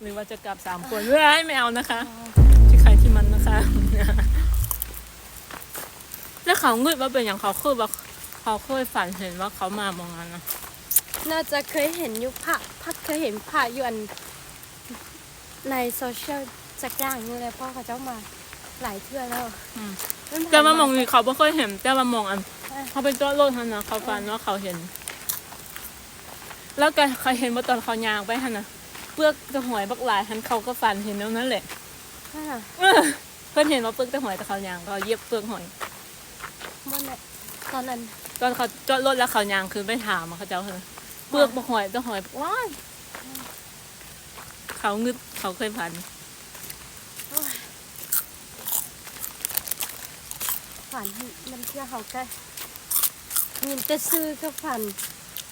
หรือว่าจะกลับสามคนเว้ยไม่เอานะคะ ที่ใครที่มันนะคะ แล้วเขางึดว่าเป็นอย่างเขาคือว่าเขาเคยฝันเห็นว่าเขามามองงานนะน่าจะเคยเห็นอยู่ภาพพักเคยเห็นภาพอยู่อันในโซเชียลสักอย่างนี่เลยเพ่อเขาเจ้ามาหลายเทื่อแล้วอืมมันผ่นแต่ว่ามองนี้เขาไม่เคยเห็น แต่ว่ามองอันเออเขาเป็นตัวรถทันนะเขาฝันว่าเขาเห็น แล้วก็เขาเห็นว่าตอนเขายางไปทันนะ เปลือกจะหอยบักหลายทันเขาก็ฝันเห็นแล้วนั่นแหละนั่นน่ะเออเพื่อนเห็นว่าเปลือกจะหอยแต่เขายางก็เย็บเปลือกหอย มันน่ะตอนนั้นตอนเขาจอดรถแล้วเขายางคือไปถามอะเขาเจ้าเหรอเปลือกบักหอยจะหอยว้ายเขางึดเขาเคยฝันฝันมันเที่ยวเขาก็มีแต่ซื้อก็ฝัน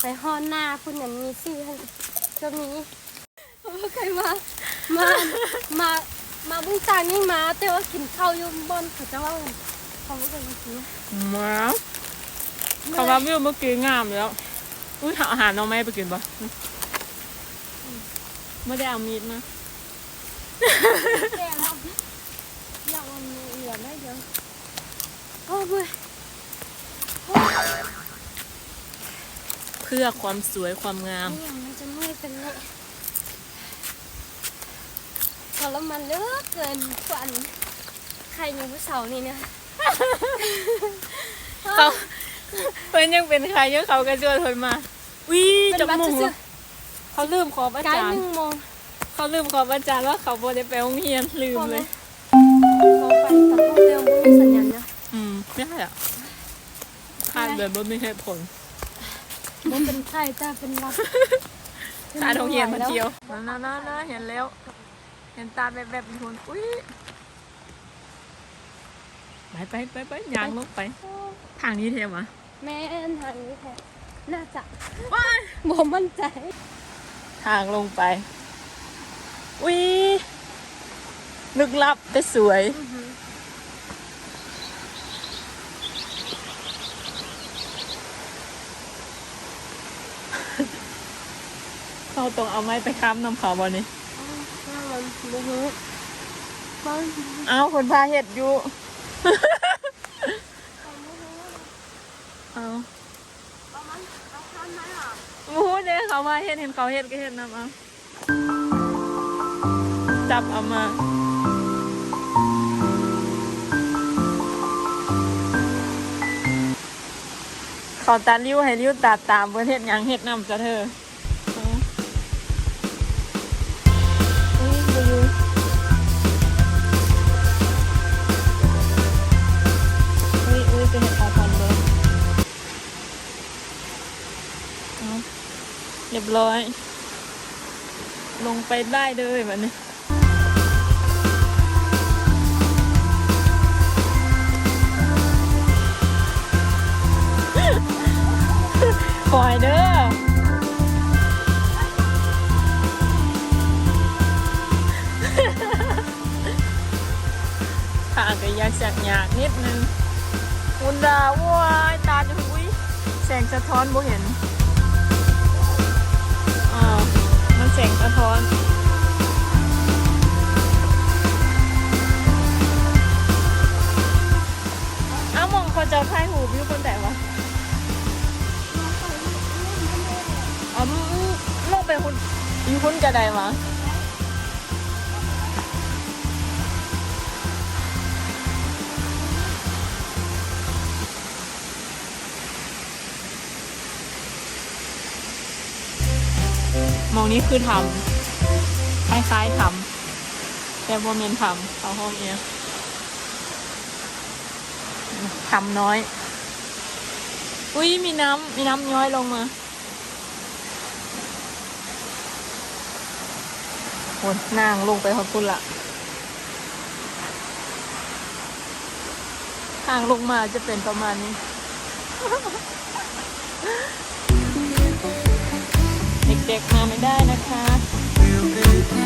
ไปห้อนหน้าคุณนั้นมีซื้อให้ก็มีว่า ใครมา มา มา มาบุ้งจางนี่มา แต่ว่ากินข้าวอยุ่บนเขาจะว่าเขาไม่เคยกินมาเขาว่าวิวเมื่อกี้งามแล้วอุ้ยหาอาหารเอาไหมไปกินปะไม่ได้เอามีดมาแก่แล้วอยากมันมีเหลือได้เยอะโอ้ยเพื่อความสวยความงามนี่อย่างมันจะเมื่อยเป็นเลยท รมานเหลือเกินฝันใครมีผู้สาวนี่เนี่ยเขาเพื่อนยังเป็นใครเยอะเขาก็ชวนคนมาวิจมูกเหรอเขาลืมขอบอาใกล้จารหย์นึ่งโมงเขาลืมขอบอาจารย์ว่าเขาโบได้ไปโรงเรียนลืมเลยโทรไปแต่พวกเดิมไม่มีสัญญาณนะอืมไม่ใช่อะคาดแบบว่าไม่ให้ผลมันเป็นไข้แต่เป็นรับตาโรงเรียนมาเที่ยวน่าน่าน่าเห็นแล้ว เห็นตาแบบแบบมีคนอุ้ยไปไปไปไปยางลงไป ทางนี้เทมอะแม่นทางนี้แท้น่าจะว้ายบ่มั่นใจ ทางลงไป อุ้ยลึกลับแต่สวยเราต้องเอาไม้ไปค้ำนำเขาบอนี่มัน บ่รู้มันเอาคนพาเห็ดอยู่ เอาเอามันเอาคันไหมอะโอ้โหเด้เขาพาเห็ดเห็นเขาเห็ดก็เห็ดนำเอาจับเอามาเขาตัดริ้วให้ริ้วตัดตามเพื่อเห็ดหยังเห็ดนำจะเธอ รียบร้อย ลงไปได้เลยแบบนี้ปล่อยเด้อข้าก็ยากจักอยากนิดนึงอุนดาว้ายตาจะอุ้ยแสงสะท้อนบ่เห็น แสงสะท้อนอ้าวมองเขาจะพายหูวิวคนแต่วะอ๋อลงไปคุณอยู่คุณกระไดวะ องนี้คือทำคล้ายๆทำแต่โมเมนทำเขาห้องเนี้ยทำน้อย อุ้ยมีน้ำมีน้ำย้อยลงมาโอ้ยนางลงไปขอบคุณละทางลงมาจะเป็นประมาณนี้ ด็กๆมาไม่ได้นะคะ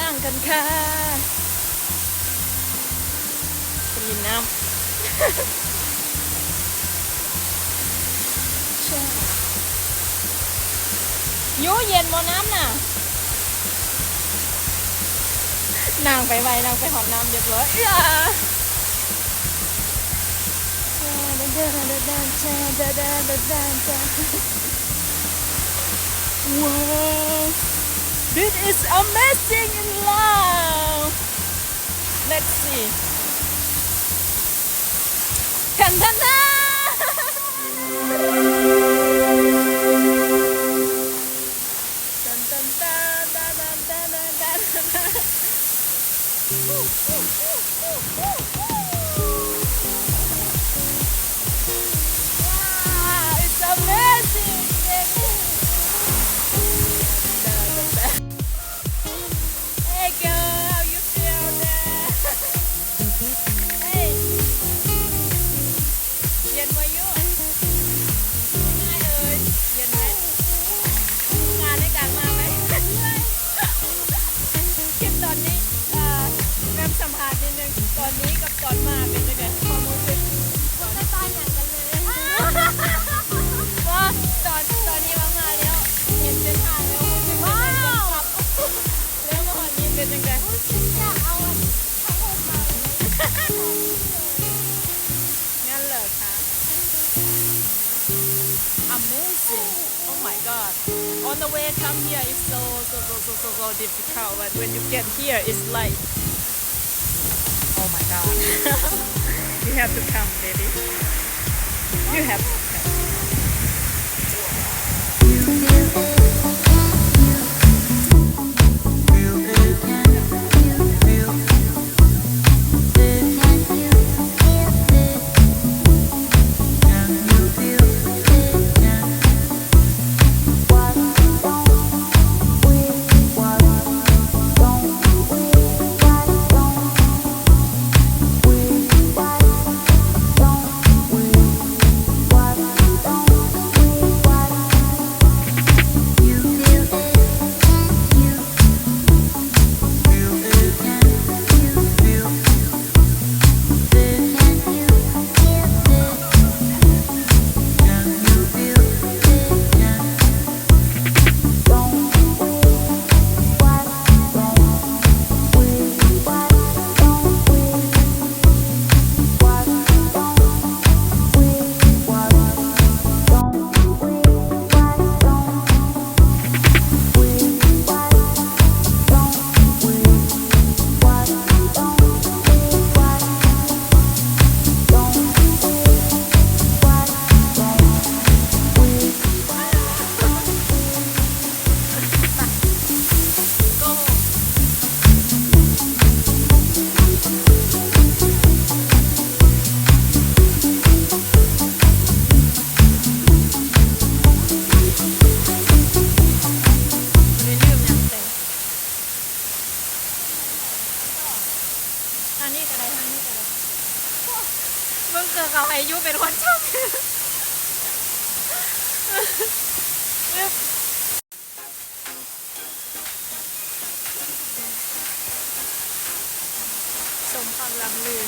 ล่างกันค่ะเป็นริมน้ำใช่ยูเย็นมอน้ำน่ะนางไปไวนางไปหอมน้ำเดือดร้อนเดิว้าว this is amazing in love. Let's see. Tan difficult but when you get here it's like Oh my god. You have to come baby. You have to come างนี้ก็ได้ทางนี้ก็ได้มึงเกิดเขาอายุเป็นคนชอบสมความลำลือ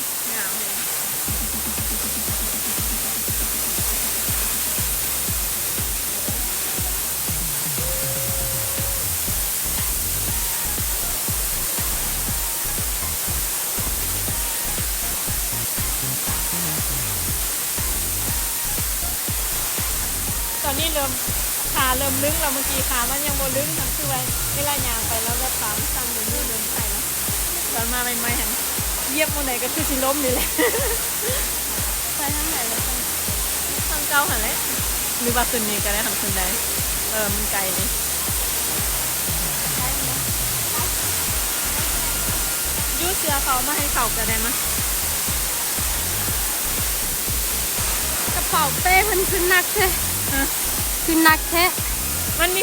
ตอนนี้เริ่มขาเริ่มลึงแล้วเมื่อกี้ขามันยังโมลึงทั้งคือไว้เวลายางไปแล้วแบบขามันสั่นเดินมือเดินไปแล้วตอนมาใหม่ๆหันเยียบโมไหนก็คือสิล้มนี่แหละไปทางไหนแล้วทางเก่าหันแหละหรือว่าคืนนี้ก็ได้หันคืนใดเออมันไกลเลยยูเสือเขามาให้เขาก็ได้มกระเป๋าเป้มันคือหนักแท้ฮะ คือนักแท้มันมี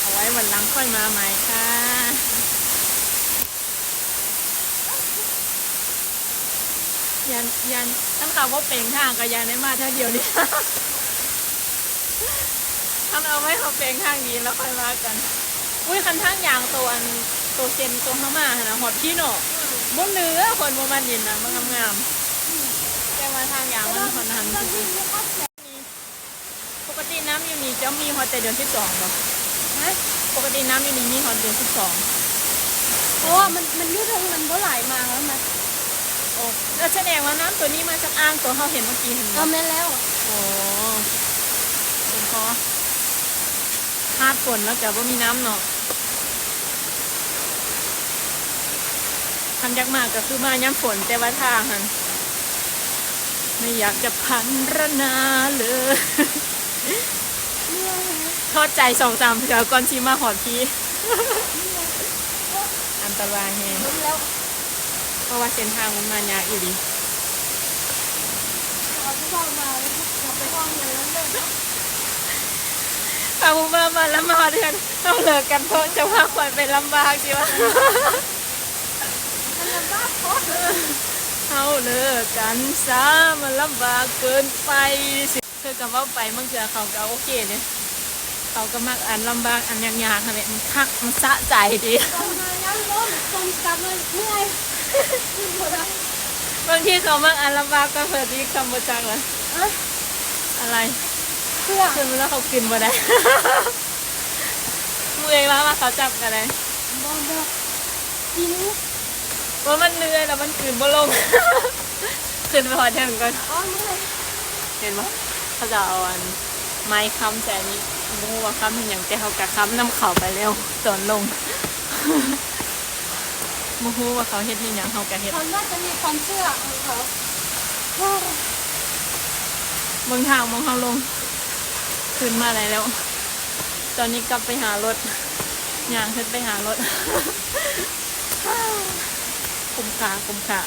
เอาไว้วันหลังค่อยมาใหม่ค่ะยันยันตั้งแต่ว่าเป่งนทางกับยันได้มาเท่าเดียวนี่ท่านเอาไว้เขาเป่งนทางดีแล้วค่อยมากัน อุ้ยคันทั้งยางตัวนตัวเซนตัวข้ามาหนะหอบพี่หนอบนเนื้อคนโมมันยินนะมันงามๆ ทางยางมันคนทันปกติน้ำอยู่นี่จะมีฮอตแต่เดือนที่สองเนาะนะปกติน้ำอยู่นี่มีฮอตเดือนที่สองเพราะว่ามันมันอยืดทางมันบ่ไหลมาแล้วมันโอ้แล้วแสดงว่าน้ำตัวนี้มาจากอ่างตัวเขาเห็นเมื่อกี้เห็นไหมเอาแม่นแล้วโอ้เป็นเพราะพาดฝนแล้วแต่ว่ามีน้ำเนาะคันยักมากก็คือมาย้ำฝนแต่ว่าทางหัน ไม่อยากจะพันรนาเลยทอดใจสองสามเถื่อก่อนชีมาหอดพี่อันตรายแฮงล้มแล้วเพราะว่าเส้นทางมันมายากอยู่ดีเอาไปห้องมาแล้วเอาไปห้องเลยแล้วเลยเอามามาแล้วมาเดือนต้องเลิกกันเพราะจะพาคอยไปลำบากสิวะมันลำบากโคตร เอาเลิกกันซะมันลำบากเกินไปสิเธอกับว่าไปเมื่อเกือเขาก็โอเคเนี่ยเขาก็มักอันลำบากอันยากๆค่ะแบบมันคักมันสะใจดีตอนมายังล้มตอนกลับมาเมื่อยขึ้นหมดแล้วบางทีเขามักอันลำบากก็เปิดที่คำบูจังเลยอะอะไรเพื่อขึ้นมาแล้วเขากินมาได้มือเองแล้วมาเขาจับกันเลยบองบอกกิน ว่ามันเหนื่อยแล้วมันคืนบ่ลงขึ้นไปหอแทนก่อนอ๋อเมื่อยเห็นปะเขาจะเอาอันไม้ค้ำแต่อันนี้มูว่าค้ำเป็นอย่างแต่เขากะค้ำน้ำเข่าไปเร็วตอนลงมูฮูว่าเขาเฮ็ดที่อย่างเขากะเฮ็ดคนน่าจะมีความเชื่อของเขาเมืองทางมองเขาลงขึ้นมาอะไรแล้ว ตอนนี้กลับไปหารถย่างขึ้นไปหารถ คุ้มค่าคุ้มค่า